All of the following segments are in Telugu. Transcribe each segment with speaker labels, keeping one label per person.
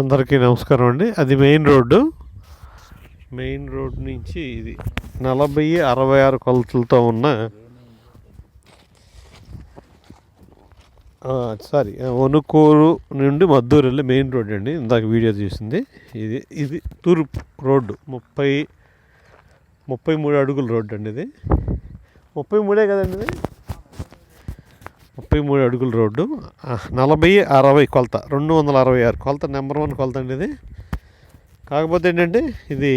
Speaker 1: అందరికీ నమస్కారం అండి. అది మెయిన్ రోడ్డు. మెయిన్ రోడ్ నుంచి ఇది నలభై అరవై ఆరు కొలతలతో ఉన్న సారీ వణుకూరు నుండి మద్దూరు వెళ్ళి మెయిన్ రోడ్ అండి. ఇందాక వీడియో చూసింది. ఇది ఇది తూర్పు రోడ్డు. ముప్పై ముప్పై మూడు అడుగుల రోడ్డు అండి ఇది. ముప్పై మూడే కదండి ఇది? ముప్పై మూడు అడుగుల రోడ్డు. నలభై అరవై కొలత రెండు వందల అరవై ఆరు కొలత నెంబర్ వన్ కొలత అండి ఇది. కాకపోతే ఏంటంటే ఇది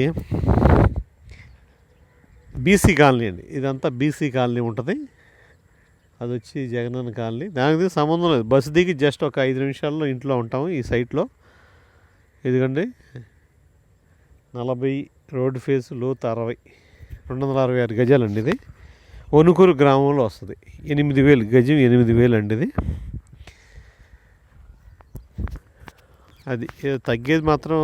Speaker 1: బీసీ కాలనీ అండి. ఇదంతా బీసీ కాలనీ ఉంటుంది. అది వచ్చి జగనన్న కాలనీ. దానికి సంబంధం లేదు. బస్సు దిగి జస్ట్ ఒక ఐదు నిమిషాల్లో ఇంట్లో ఉంటాము ఈ సైట్లో. ఎందుకండి నలభై రోడ్డు ఫేస్ లోతు అరవై రెండు వందల అరవై ఆరు గజాలండి ఇది. వణుకూరు గ్రామంలో వస్తుంది. ఎనిమిది వేలు గజం ఎనిమిది వేలు అండి ఇది అది తగ్గేది మాత్రం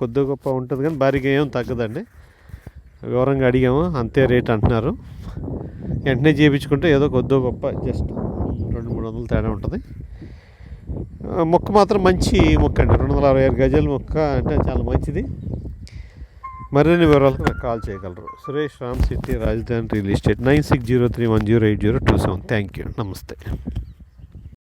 Speaker 1: కొద్ది గొప్ప ఉంటుంది కానీ భారీగా ఏం తగ్గదండి. వివరంగా అడిగాము అంతే రేట్ అంటున్నారు. వెంటనే చేయించుకుంటే ఏదో కొద్దో గొప్ప జస్ట్ రెండు మూడు వందలు తేడా ఉంటుంది. మొక్క మాత్రం మంచి మొక్క అండి రెండు వందల అరవై ఆరు గజాల మొక్క అంటే చాలా మంచిది. మరిన్ని వివరాలకు నాకు కాల్ చేయగలరు. Suresh Ram city Rajadhani real estate nine six zero three one zero eight zero two seven. Thank you నమస్తే.